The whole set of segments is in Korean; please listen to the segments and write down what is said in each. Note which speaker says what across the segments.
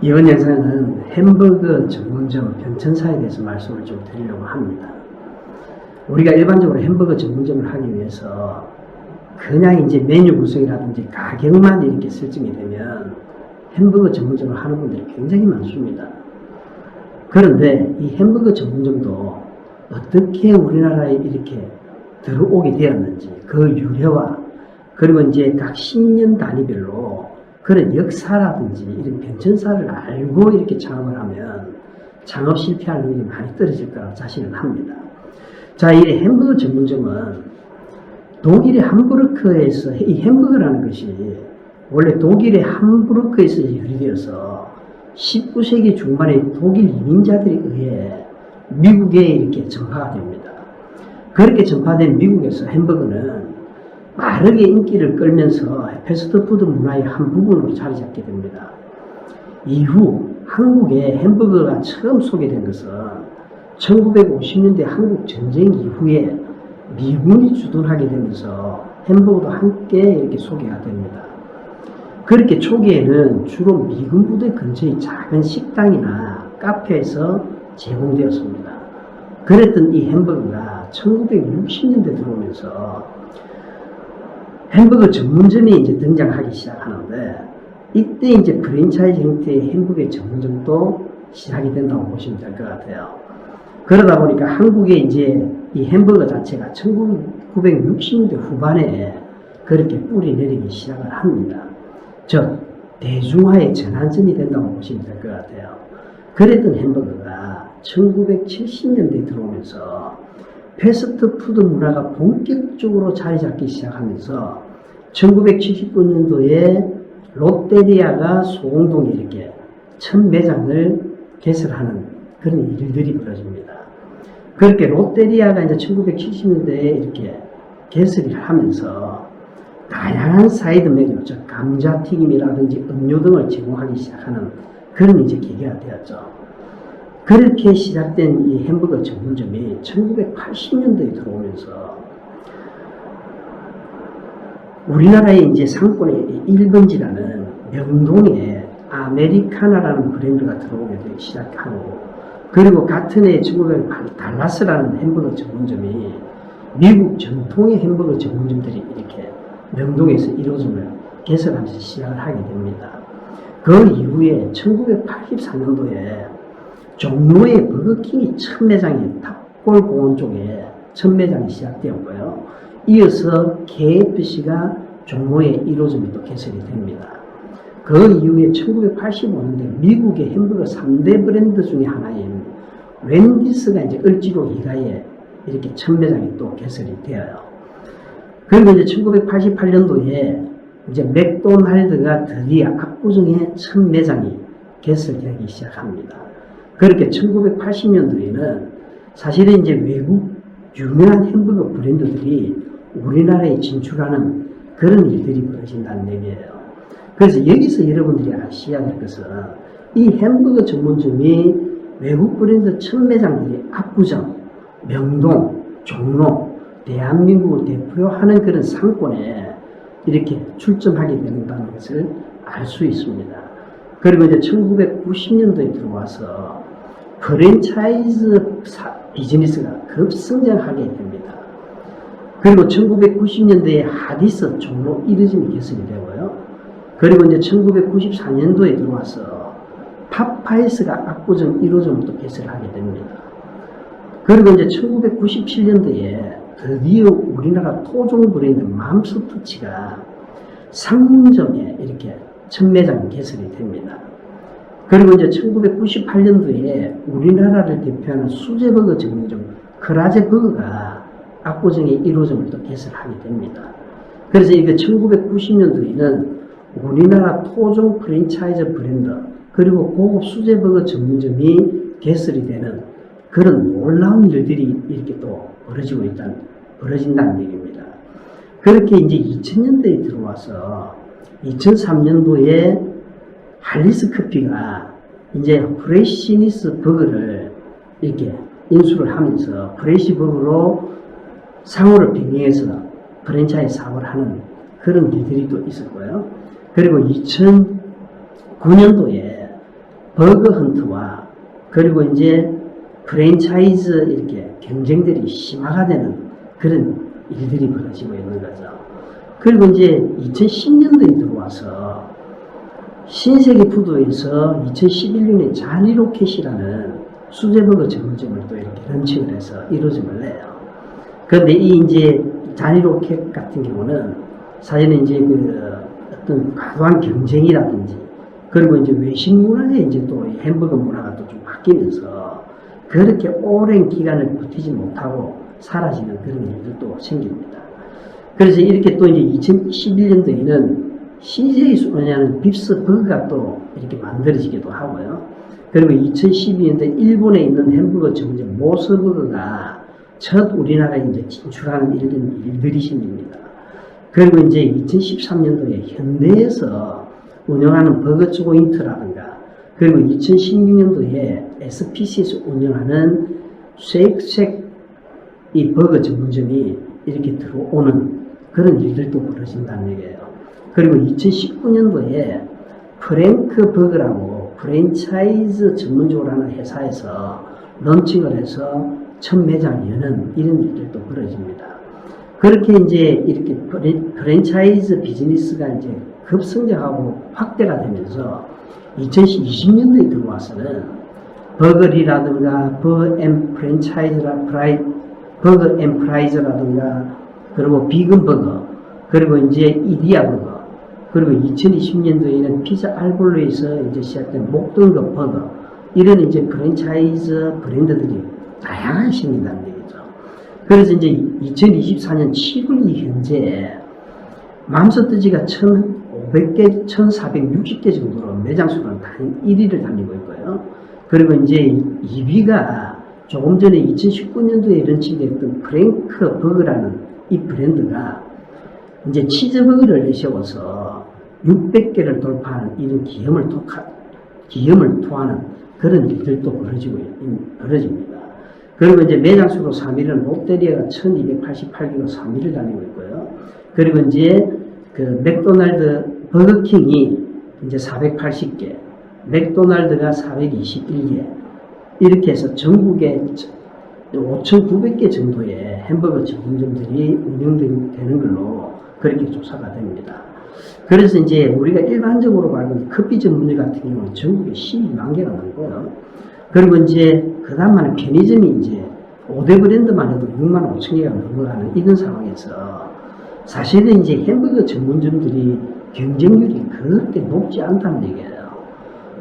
Speaker 1: 이번 영상은 햄버거 전문점 변천사에 대해서 말씀을 좀 드리려고 합니다. 우리가 일반적으로 햄버거 전문점을 하기 위해서 그냥 이제 메뉴 구성이라든지 가격만 이렇게 설정이 되면 햄버거 전문점을 하는 분들이 굉장히 많습니다. 그런데 이 햄버거 전문점도 어떻게 우리나라에 이렇게 들어오게 되었는지 그 유래와 그리고 이제 각 10년 단위별로 그런 역사라든지 이런 변천사를 알고 이렇게 창업을 하면 창업 실패할 확률이 많이 떨어질 거라고 자신은 합니다. 자, 이 햄버거 전문점은 독일의 함부르크에서 이 햄버거라는 것이 원래 독일의 함부르크에서 유래되어서 19세기 중반에 독일 이민자들에 의해 미국에 이렇게 전파가 됩니다. 그렇게 전파된 미국에서 햄버거는 빠르게 인기를 끌면서 패스트푸드 문화의 한 부분으로 자리 잡게 됩니다. 이후 한국에 햄버거가 처음 소개된 것은 1950년대 한국 전쟁 이후에 미군이 주둔하게 되면서 햄버거도 함께 이렇게 소개가 됩니다. 그렇게 초기에는 주로 미군 부대 근처의 작은 식당이나 카페에서 제공되었습니다. 그랬던 이 햄버거가 1960년대 들어오면서 햄버거 전문점이 이제 등장하기 시작하는데 이때 이제 프랜차이즈 형태의 햄버거 전문점도 시작이 된다고 보시면 될 것 같아요. 그러다 보니까 한국에 이제 이 햄버거 자체가 1960년대 후반에 그렇게 뿌리 내리기 시작을 합니다. 즉 대중화의 전환점이 된다고 보시면 될 것 같아요. 그랬던 햄버거가 1970년대에 들어오면서 패스트푸드 문화가 본격적으로 자리 잡기 시작하면서 1979년도에 롯데리아가 소공동에 이렇게 첫 매장을 개설하는 그런 일들이 벌어집니다. 그렇게 롯데리아가 이제 1970년대에 이렇게 개설을 하면서 다양한 사이드 메뉴, 즉 감자 튀김이라든지 음료 등을 제공하기 시작하는 그런 이제 계기가 되었죠. 그렇게 시작된 이 햄버거 전문점이 1980년대에 들어오면서 우리나라의 이제 상권의 1번지라는 명동에 아메리카나라는 브랜드가 들어오게 되기 시작하고 그리고 같은 해 1908 달라스라는 햄버거 전문점이 미국 전통의 햄버거 전문점들이 이렇게 명동에서 이루어짐을 개설하면서 시작을 하게 됩니다. 그 이후에 1984년도에 종로의 버거킹이 첫 매장인 탑골 공원 쪽에 첫 매장이 시작되었고요. 이어서 KFC가 종로에 1호점이 또 개설이 됩니다. 그 이후에 1985년대 미국의 햄버거 3대 브랜드 중에 하나인 웬디스가 이제 을지로 이가에 이렇게 첫 매장이 또 개설이 되어요. 그리고 이제 1988년도에 이제 맥도날드가 드디어 압구정에 첫 매장이 개설되기 시작합니다. 그렇게 1980년도에는 사실은 이제 외국 유명한 햄버거 브랜드들이 우리나라에 진출하는 그런 일들이 벌어진다는 얘기예요. 그래서 여기서 여러분들이 아셔야 될 것은 이 햄버거 전문점이 외국 브랜드 첫 매장들이 압구정, 명동, 종로, 대한민국을 대표하는 그런 상권에 이렇게 출점하게 된다는 것을 알 수 있습니다. 그리고 이제 1990년도에 들어와서 프랜차이즈 사- 비즈니스가 급성장하게 됩니다. 그리고 1990년도에 하디스 종로 1호점이 개설이 되고요. 그리고 이제 1994년도에 들어와서 파파이스가 압구정 1호점을 또 개설하게 됩니다. 그리고 이제 1997년도에 드디어 우리나라 토종 브랜드 맘스터치가 상문점에 이렇게 첫 매장 개설이 됩니다. 그리고 이제 1998년도에 우리나라를 대표하는 수제버거 전문점 크라제버거가 압구정에 1호점을 또 개설하게 됩니다. 그래서 이게 1990년도에는 우리나라 토종 프랜차이즈 브랜드 그리고 고급 수제버거 전문점이 개설이 되는 그런 놀라운 일들이 이렇게 또 벌어지고 있다는, 벌어진다는 얘기입니다. 그렇게 이제 2000년대에 들어와서 2003년도에 할리스 커피가 이제 프레시니스 버거를 이렇게 인수를 하면서 프레시 버거로 상호를 병행해서 프랜차이즈 사업을 하는 그런 일들이 또 있었고요. 그리고 2009년도에 버거 헌트와 그리고 이제 프랜차이즈 이렇게 경쟁들이 심화가 되는 그런 일들이 벌어지고 있는 거죠. 그리고 이제 2010년도에 들어와서 신세계 푸드에서 2011년에 자니로켓이라는 수제버거 전문점을 또 이렇게 런칭을 해서 이루어짐을 해요. 그런데 이 이제 자니로켓 같은 경우는 사실은 이제 그 어떤 과도한 경쟁이라든지 그리고 이제 외식 문화에 이제 또이 햄버거 문화가 또 좀 바뀌면서 그렇게 오랜 기간을 버티지 못하고 사라지는 그런 일들도 생깁니다. 그래서 이렇게 또 이제 2011년도에는 CJ 소냐는 빕스 버거가 또 이렇게 만들어지기도 하고요. 그리고 2012년도에 일본에 있는 햄버거 전문점 모스버거가 첫 우리나라에 이제 진출하는 일들, 일들이 생깁니다. 그리고 이제 2013년도에 현대에서 운영하는 버거 조인트라든가 그리고 2016년도에 SPC에서 운영하는 쉐이크쉑 이 버거 전문점이 이렇게 들어오는 그런 일들도 벌어진다는 얘기예요. 그리고 2019년도에 프랭크 버거라고 프랜차이즈 전문적으로 하는 회사에서 런칭을 해서 첫 매장을 여는 이런 일들도 벌어집니다. 그렇게 이제 이렇게 프랜- 프랜차이즈 비즈니스가 이제 급성장하고 확대가 되면서 2020년도에 들어와서는 버거리라든가 버앤 프랜차이즈라 프라이 버거 앤 프라이즈라든가 그리고 비건 버거 그리고 이제 이디야 버거 그리고 2020년도에는 피자 알볼로에서 이제 시작된 목동거 버거 이런 이제 프랜차이즈 브랜드들이 다양하게 생긴다는 얘기죠. 그래서 이제 2024년 7월 현재 맘스터지가 1,500개, 1,460개 정도로 매장 수는 단 1위를 달리고 있고요. 그리고 이제 2위가 조금 전에 2019년도에 런칭됐던 프랭크 버거라는 이 브랜드가 이제 치즈버거를 내세워서 600개를 돌파하는 이런 기염을 토하, 기염을 토하는 그런 일들도 벌어지고, 있- 벌어집니다. 그리고 이제 매장 수로 3위는 롯데리아가 1288개로 3위를 달리고 있고요. 그리고 이제 그 맥도날드 버거킹이 이제 480개, 맥도날드가 421개, 이렇게 해서 전국에 5,900개 정도의 햄버거 전문점들이 운영되는 걸로 그렇게 조사가 됩니다. 그래서 이제 우리가 일반적으로 말하는 커피 전문점 같은 경우는 전국에 12만 개가 넘고요. 그리고 이제 그 다음에는 편의점이 이제 5대 브랜드만 해도 6만 5천 개가 넘어가는 이런 상황에서 사실은 이제 햄버거 전문점들이 경쟁률이 그렇게 높지 않다는 얘기예요.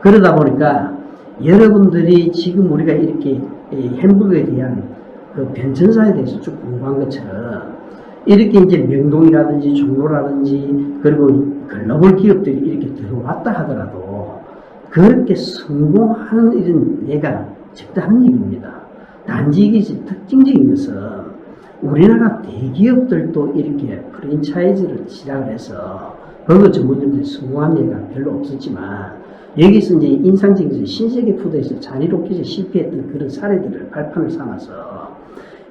Speaker 1: 그러다 보니까 여러분들이 지금 우리가 이렇게 이 햄버거에 대한 그 변천사에 대해서 쭉 공부한 것처럼 이렇게 이제 명동이라든지 종로라든지 그리고 글로벌 기업들이 이렇게 들어왔다 하더라도 그렇게 성공하는 일은 얘가 적다는 얘기입니다. 단지 이게 특징적인 것은 우리나라 대기업들도 이렇게 프랜차이즈를 시작을 해서 버거 전문점들이 성공한 예가 별로 없었지만 여기서 이제 인상적인 신세계 푸드에서 잔이롭게 실패했던 그런 사례들을 발판을 삼아서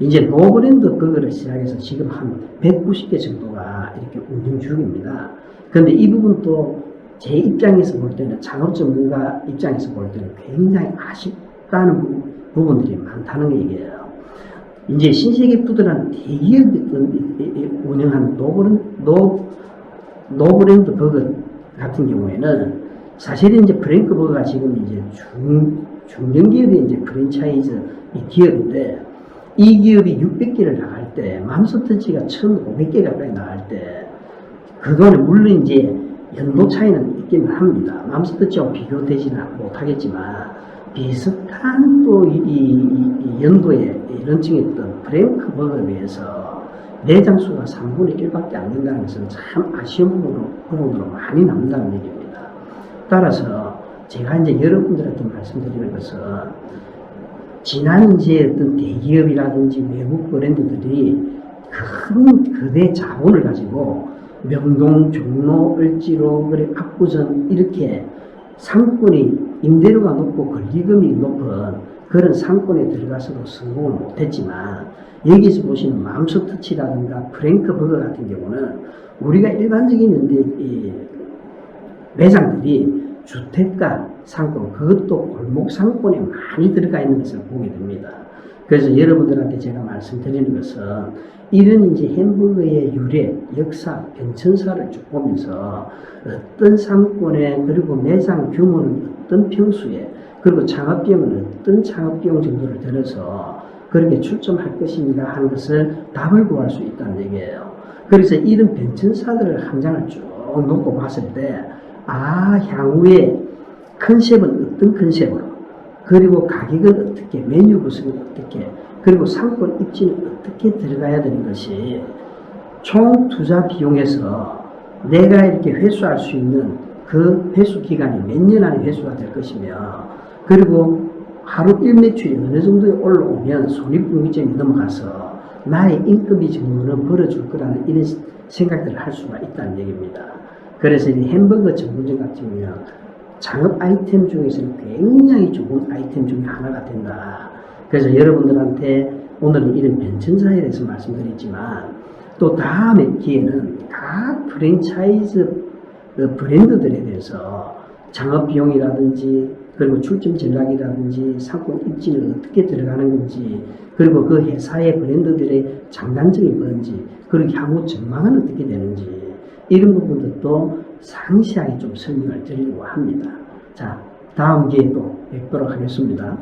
Speaker 1: 이제 노브랜드 버거를 시작해서 지금 한 190개 정도가 이렇게 운영 중입니다. 그런데 이 부분도 제 입장에서 볼 때는 창업 전문가 입장에서 볼 때는 굉장히 아쉽 다는 부- 부분들이 많다는 얘기예요. 이제 신세계 푸드라는 대기업이 운영하는 노브랜드, 노, 노브랜드 버거 같은 경우에는 사실은 이제 프랭크 버거가 지금 이제 중, 중견기업의 이제 프랜차이즈 이 기업인데 이 기업이 600개를 나갈 때 맘스터치가 1,500개 가까이 나갈 때 그동안에 물론 이제 연도 차이는 있기는 합니다. 맘스터치와 비교되지는 못하겠지만 비슷한 또 이, 이- 이 연도에 이 런칭했던 프랭크 버거에 비해서 매장 수가 3분의 1밖에 안 된다는 것은 참 아쉬운 부분으로 많이 남는다는 얘기입니다. 따라서 제가 이제 여러분들한테 말씀드리는 것은 지난 이제 어떤 대기업이라든지 외국 브랜드들이 큰 거대 자본을 가지고 명동, 종로, 을지로, 그래 압구정 이렇게 상권이 임대료가 높고 권리금이 높은 그런 상권에 들어가서도 성공을 못했지만 여기서 보시는 맘스터치라든가 프랭크 버거 같은 경우는 우리가 일반적인 이 매장들이 주택가 상권, 그것도 골목 상권에 많이 들어가 있는 것을 보게 됩니다. 그래서 여러분들한테 제가 말씀드리는 것은 이런 이제 햄버거의 유래, 역사, 변천사를 쭉 보면서 어떤 상권에 그리고 매장 규모는 어떤 평수에 그리고 창업비용은 어떤 창업비용 정도를 들어서 그렇게 출점할 것인가 하는 것을 답을 구할 수 있다는 얘기예요. 그래서 이런 변천사들을 한 장을 쭉 놓고 봤을 때, 아, 향후에 컨셉은 어떤 컨셉으로, 그리고 가격은 어떻게, 메뉴 구성은 어떻게, 그리고 상권 입지는 어떻게 들어가야 되는 것이 총 투자 비용에서 내가 이렇게 회수할 수 있는 그 회수 기간이 몇 년 안에 회수가 될 것이며, 그리고 하루 일매출이 어느 정도에 올라오면 손익분기점이 넘어가서 나의 인건비 정도는 벌어줄 거라는 이런 생각들을 할 수가 있다는 얘기입니다. 그래서 이 햄버거 전문점 같은 경우는 창업 아이템 중에서는 굉장히 좋은 아이템 중에 하나가 된다. 그래서 여러분들한테 오늘은 이런 변천사에 대해서 말씀드렸지만 또 다음에 기회는 각 프랜차이즈 그 브랜드들에 대해서 창업 비용이라든지 그리고 출점 전략이라든지 상권 입지는 어떻게 들어가는 건지 그리고 그 회사의 브랜드들의 장단점이 뭔지 그리고 향후 전망은 어떻게 되는지 이런 부분들도 상세하게 좀 설명을 드리려고 합니다. 자, 다음 기회에 또 뵙도록 하겠습니다.